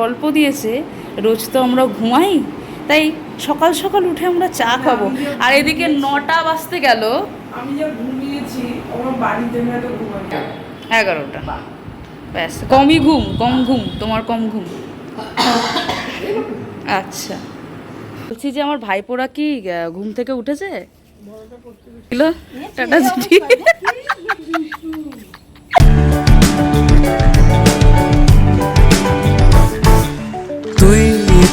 গল্প দিয়েছে রোজ তো আমরা ঘুমাই তাই সকাল সকাল উঠে আমরা চা খাব। আর এদিকে নটা বাজতে গেল। আমি যা ঘুমিয়েছি আমার বাড়িতে এগারোটা। ব্যাস কমই ঘুম কম ঘুম তোমার কম ঘুম। আচ্ছা। বলছি যে আমার ভাইপোরা কি ঘুম থেকে উঠেছে? ছিল? টাটা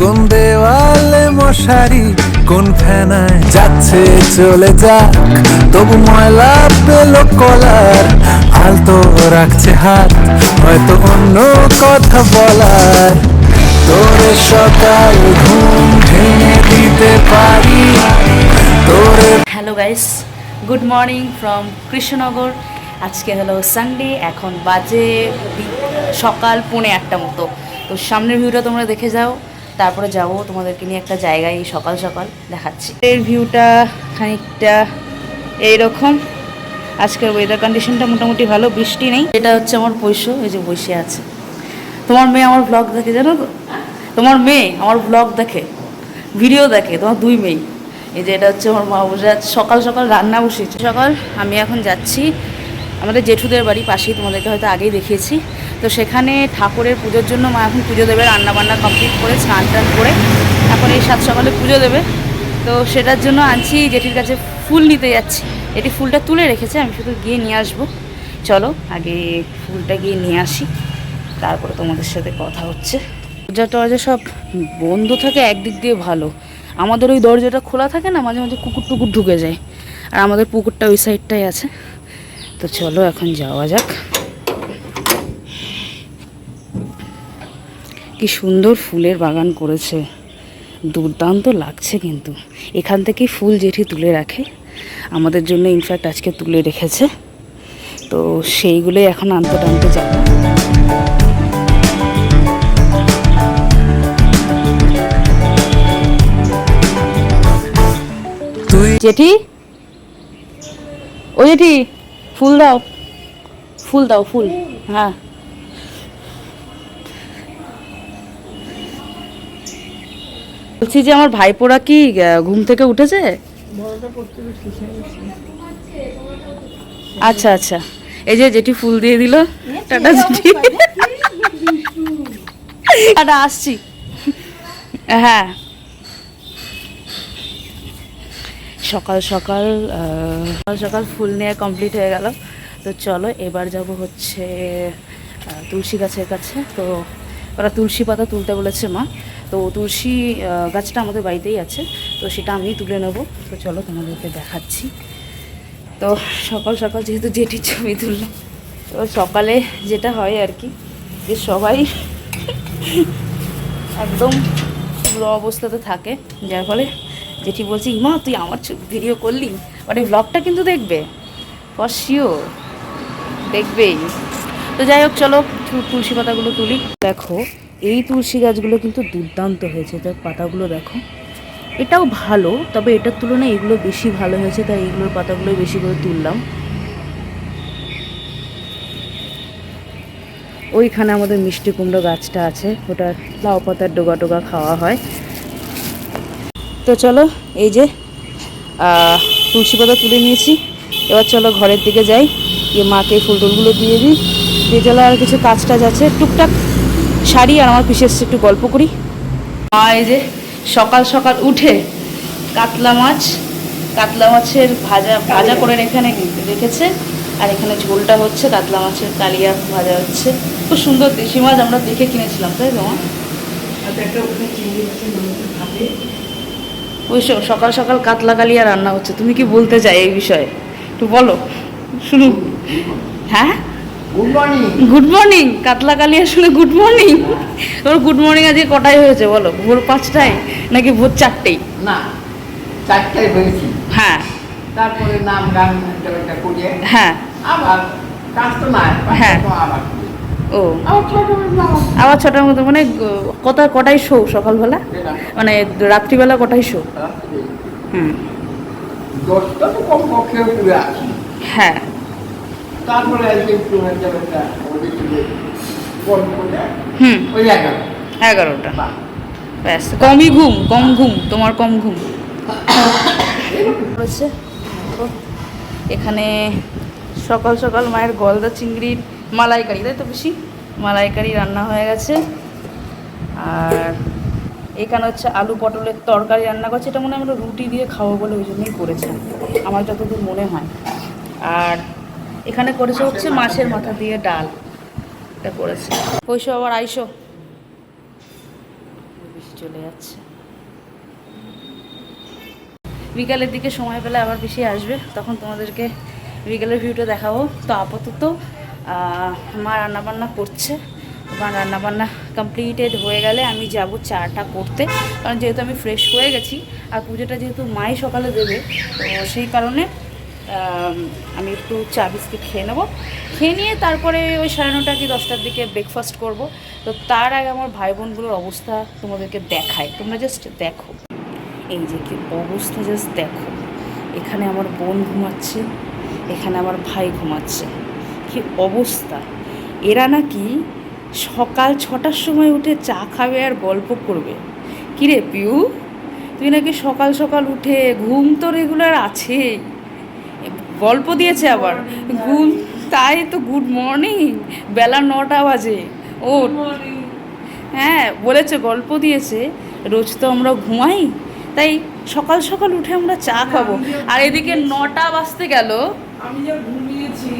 কোন দেওয়ালে মশারি, কোন ফেনায় যাচ্ছে, চলে যাক। তবু ময়লা পেল কলার আলতো রাখছে হাত, হয়তো অন্য কথা বলার। তোরে সকাল ঘুম ভেঙে দিতে পারি, তোরে hello guys good morning from Krishnanagar আজকে হলো সানডে এখন বাজে সকাল পৌনে একটা মতো। তো সামনের ভিউটা তোমরা দেখে যাও। তারপরে যাব তোমাদেরকে নিয়ে একটা জায়গায় সকাল সকাল দেখাচ্ছি। এর ভিউটা খানিকটা এইরকম। আজকের ওয়েদার কন্ডিশনটা মোটামুটি ভালো বৃষ্টি নেই। এটা হচ্ছে আমার পৈশ্য এই যে বসে আছে। তোমার মেয়ে আমার ব্লগ দেখে জানো তো? তোমার মেয়ে আমার ব্লগ দেখে ভিডিও দেখে তোমার দুই মেয়ে। এই যে এটা হচ্ছে আমার মা বসে আছে। সকাল সকাল রান্না বসেছে সকাল আমি এখন যাচ্ছি আমাদের জেঠুদের বাড়ি পাশেই তোমাদেরকে হয়তো আগেই দেখিয়েছি। তো সেখানে ঠাকুরের পুজোর জন্য মা এখন পুজো দেবে রান্না বান্না কমপ্লিট করে, স্নান টান করে এখন এই সাত সকালে পুজো দেবে। তো সেটার জন্য আনছি জেঠির কাছে ফুল নিতে যাচ্ছি। এটি ফুলটা তুলে রেখেছে, আমি শুধু গিয়ে নিয়ে আসব। চলো, আগে ফুলটা গিয়ে নিয়ে আসি। তারপরে তোমাদের সাথে কথা হচ্ছে। দরজা টরজা সব বন্ধ থাকে, একদিক দিয়ে ভালো। আমাদের ওই দরজাটা খোলা থাকে না, মাঝে মাঝে কুকুর টুকুর ঢুকে যায়। আর আমাদের পুকুরটা ওই সাইডটাই আছে। তো চলো, এখন যাওয়া যাক। কি সুন্দর ফুলের বাগান করেছে। দুর্দান্ত লাগছে কিন্তু। এখান থেকেই ফুল জেঠি তুলে রাখে। আমাদের জন্য ইনফ্যাক্ট আজকে তুলে রেখেছে। তো সেইগুলোই এখন আনতে টানতে যাব জেঠি? ও জেঠি ফুল দাও। ফুল দাও ফুল। হ্যাঁ। বলছি যে আমার ভাইপোরা কি ঘুম থেকে উঠেছে? আচ্ছা আচ্ছা। এই যে জেঠি ফুল দিয়ে দিল। টাটা জেঠি। টাটা আসছি। হ্যাঁ। সকাল সকাল আহ, সকাল সকাল ফুল নিয়ে কমপ্লিট হয়ে গেল। তো চলো এবার যাব হচ্ছে তুলসী গাছের কাছে। তো ওরা তুলসী পাতা তুলতে বলেছে মা। তো তুলসী গাছটা আমাদের বাড়িতেই আছে, তো সেটা আমি তুলে নেব। তো চলো তোমাদেরকে দেখাচ্ছি। তো সকাল সকাল যেহেতু জেঠির ছবি তুললাম, তো সকালে যেটা হয় আর কি, যে সবাই একদম পুরো অবস্থাতে থাকে, যার ফলে জেঠি বলছে, ইমা, তুই আমার ভিডিও করলি? এই ব্লগটা কিন্তু দেখবে ফর দেখবেই। তো যাই হোক, চলো তুলসী পাতাগুলো তুলি। দেখো এই তুলসী গাছগুলো কিন্তু দুর্দান্ত হয়েছে। তার পাতাগুলো দেখো। এটাও ভালো, তবে এটার তুলনায় এগুলো বেশি ভালো হয়েছে, তাই এগুলোর পাতাগুলো বেশি করে তুললাম। ওইখানে আমাদের মিষ্টি কুমড়ো গাছটা আছে, ওটা লাউ পাতার ডোগা টোগা খাওয়া হয়। তো চলো, এই যে তুলসী পাতা তুলে নিয়েছি। এবার চলো ঘরের দিকে যাই। গিয়ে মাকে ফুল টুলগুলো দিয়ে দিই। দিয়ে চলো আর কিছু কাজ টাজ আছে। টুকটাক শাড়ি আর আমার পিসের একটু গল্প করি। মা এই যে সকাল সকাল উঠে কাতলা মাছ কাতলা মাছের ভাজা ভাজা করে এখানে রেখেছে। আর এখানে ঝোলটা হচ্ছে কাতলা মাছের কালিয়া ভাজা হচ্ছে। খুব সুন্দর দেশি মাছ আমরা দেখে কিনেছিলাম তাই তোমার খাবে ওই সব সকাল সকাল কাতলা কালিয়া রান্না হচ্ছে। তুমি কি বলতে চাই এই বিষয়ে? একটু বলো। শুনুন হ্যাঁ? গুড মর্নিং গুড মর্নিং কাতলা কালি আসলে গুড মর্নিং তোর গুড মর্নিং আজকে কটায় হয়েছে বলো? ভোর পাঁচটায়? নাকি ভোর চারটেই না চারটায় হয়েছি। হ্যাঁ। তারপরে নাম গান একটা একটা করে হ্যাঁ। আবার কাজ তো হ্যাঁ। আবার ও। আবার ছটার মধ্যে মানে কটা কটায় শো সকালবেলা? মানে রাত্রিবেলা কটায় শো? হুম। দশটা তো হ্যাঁ। তারপরে আজকে হুম। ওই এগারো এগারোটা। ব্যাস কমই ঘুম কম ঘুম তোমার কম ঘুম। দেখো, এখানে সকাল সকাল মায়ের গলদা চিংড়ির মালাইকারি তাই তো বেশি মালাইকারি রান্না হয়ে গেছে। আর এখানে হচ্ছে আলু পটলের তরকারি রান্না করছে। এটা মনে হয় আমরা রুটি দিয়ে খাব বলে ওই জন্যই করেছে আমার যতদূর মনে হয়। আর এখানে করেছে হচ্ছে মাছের মাথা দিয়ে ডাল। এটা করেছে। পয়সা আবার আইসো। বেশি চলে যাচ্ছে। বিকালের দিকে সময় পেলে আবার বেশি আসবে তখন তোমাদেরকে বিকালের ভিউটা দেখাবো। তো আপাতত মা রান্নাবান্না করছে। মা রান্নাবান্না কমপ্লিটেড হয়ে গেলে আমি যাব চাটা করতে কারণ যেহেতু আমি ফ্রেশ হয়ে গেছি আর পুজোটা যেহেতু মাই সকালে দেবে তো সেই কারণে আম, একটু চা বিস্কিট খেয়ে নেব। খেয়ে নিয়ে তারপরে ওই সাড়ে নটা কি দশটার দিকে ব্রেকফাস্ট করব। তো তার আগে আমার ভাই বোনগুলোর অবস্থা তোমাদেরকে দেখায় তোমরা জাস্ট দেখো। এই যে কি অবস্থা জাস্ট দেখো। এখানে আমার বোন ঘুমাচ্ছে এখানে আমার ভাই ঘুমাচ্ছে। কি অবস্থা। এরা নাকি সকাল ছটার সময় উঠে চা খাবে আর গল্প করবে। কিরে পিউ তুই নাকি সকাল সকাল উঠে ঘুম তো রেগুলার আছে গল্প দিয়েছে আবার। ঘুম তাই তো গুড মর্নিং বেলা নটা বাজে। ও হ্যাঁ বলেছে গল্প দিয়েছে রোজ তো আমরা ঘুমাই তাই সকাল সকাল উঠে আমরা চা খাব। আর এদিকে নটা বাজতে গেল। আমি যা ঘুমিয়েছি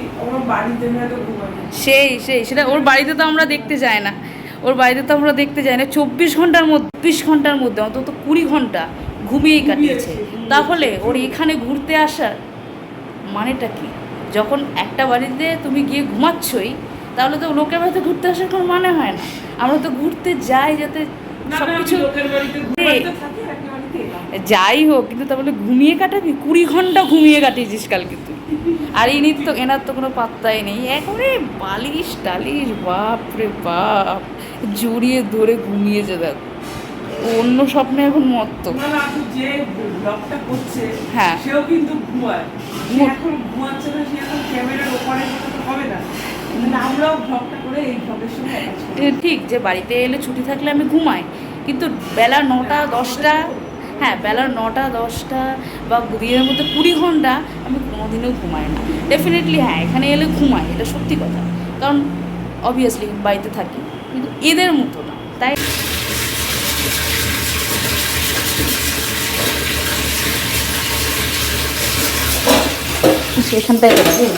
বাড়িতে ঘুমাই সেই সেই সেটা ওর বাড়িতে তো আমরা দেখতে যাই না। ওর বাড়িতে তো আমরা দেখতে যাই না। চব্বিশ ঘণ্টার মধ্যে চব্বিশ ঘণ্টার মধ্যে অন্তত কুড়ি ঘণ্টা ঘুমিয়েই কাটিয়েছে। তাহলে ওর এখানে ঘুরতে আসার মানেটা কি? যখন একটা বাড়িতে তুমি গিয়ে ঘুমাচ্ছই তাহলে তো লোকের বাড়িতে ঘুরতে আসার কোনো মানে হয় না। আমরা তো ঘুরতে যাই যাতে না সব না, আমি কিছু লোকের বাড়িতে ঘুমাই তো থাকি একটা বাড়িতে যাই হোক কিন্তু তা বলে ঘুমিয়ে কাটাবি? কুড়ি ঘণ্টা ঘুমিয়ে কাটিয়েছিস কালকে তুই। আর ইনির তো এনার তো কোনো পাত্তাই নেই। একেবারে বালিশ টালিশ বাপ রে বাপ। জড়িয়ে ধরে ঘুমিয়েছে দেখ ও অন্য স্বপ্নে এখন মত্ত। না না যে ব্লগটা করছে হ্যাঁ। সেও কিন্তু ঘুমায় এখন ঘুমাচ্ছে না সে এখন ক্যামেরার ওপারে হবে না। আমরাও ব্লগটা করে এই ব্লগের সঙ্গে attach করি। এ ঠিক যে বাড়িতে এলে ছুটি থাকলে আমি ঘুমাই কিন্তু বেলা নটা দশটা হ্যাঁ বেলা নটা দশটা বা দিনের মধ্যে কুড়ি ঘণ্টা আমি কোনোদিনও ঘুমাই না। ডেফিনেটলি হ্যাঁ এখানে এলে ঘুমাই এটা সত্যি কথা। কারণ অবভিয়াসলি বাড়িতে থাকি কিন্তু এদের মতো না। তাই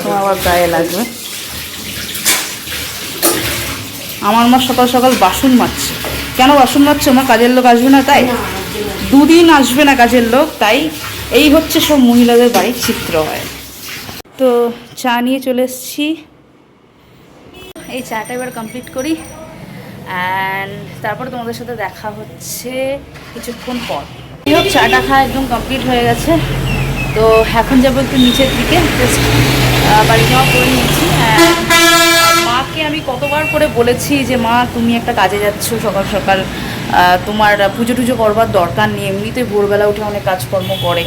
তোমার আবার গায়ে লাগবে। আমার মা সকাল সকাল বাসন মাজছে। কেন বাসন মাজছে? আমার কাজের লোক আসবে না তাই? দুদিন আসবে না কাজের লোক তাই এই হচ্ছে সব মহিলাদের বাড়ির চিত্র হয়। তো চা নিয়ে চলে এসেছি। এই চাটা এবার কমপ্লিট করি। অ্যান্ড তারপর তোমাদের সাথে দেখা হচ্ছে কিছুক্ষণ পর। চাটা খাওয়া একদম কমপ্লিট হয়ে গেছে। তো এখন যাব একটু নিচের দিকে বাড়ি যাওয়া করে নিয়েছি। মাকে আমি কতবার করে বলেছি যে, মা, তুমি একটা কাজে যাচ্ছ সকাল সকাল তোমার পুজো টুজো করবার দরকার নেই এমনিতেই ভোরবেলা উঠে অনেক কাজকর্ম করে।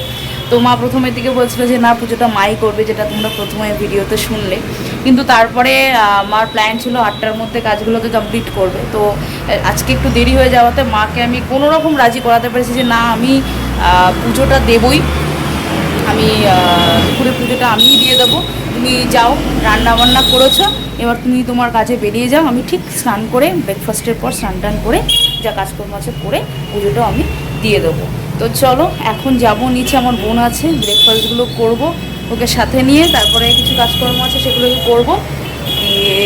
তো মা প্রথমের দিকে বলছিল যে, না, পুজোটা মাই করবে, যেটা তোমরা প্রথমে ভিডিওতে শুনলে। কিন্তু তারপরে আমার প্ল্যান ছিল আটটার মধ্যে কাজগুলোকে কমপ্লিট করবে। তো আজকে একটু দেরি হয়ে যাওয়াতে মাকে আমি কোনো রকম রাজি করাতে পেরেছি যে, না, আমি পুজোটা দেবই। আমি দুপুরে পুজোটা আমিই দিয়ে দেবো। তুমি যাও রান্না বান্না করেছ, এবার তুমি তোমার কাজে বেরিয়ে যাও। আমি ঠিক স্নান করে ব্রেকফাস্টের পর স্নান টান করে, যা কাজকর্ম আছে করে পুজোটাও আমি দিয়ে দেবো। তো চলো, এখন যাব, নিচে আমার বোন আছে ব্রেকফাস্টগুলো করব, ওকে সাথে নিয়ে, তারপরে কিছু কাজকর্ম আছে সেগুলোকে করব। দিয়ে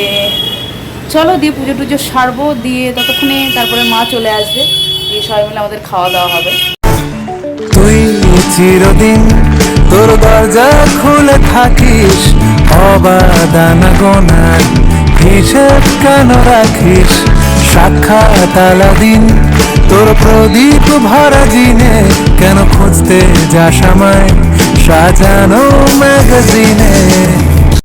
চলো, দিয়ে পুজো টুজো সারবো, দিয়ে ততক্ষণে তারপরে মা চলে আসবে। দিয়ে সবাই মিলে আমাদের খাওয়া দাওয়া হবে। তোর দরজা খুলে থাকিস অবাদানা গোনার হিসেব কেন রাখিস? সাক্ষাৎ আলাদিন, তোর প্রদীপ ভরা জিনে, কেন খুঁজতে যাস আমায়? সাজানো ম্যাগাজিনে।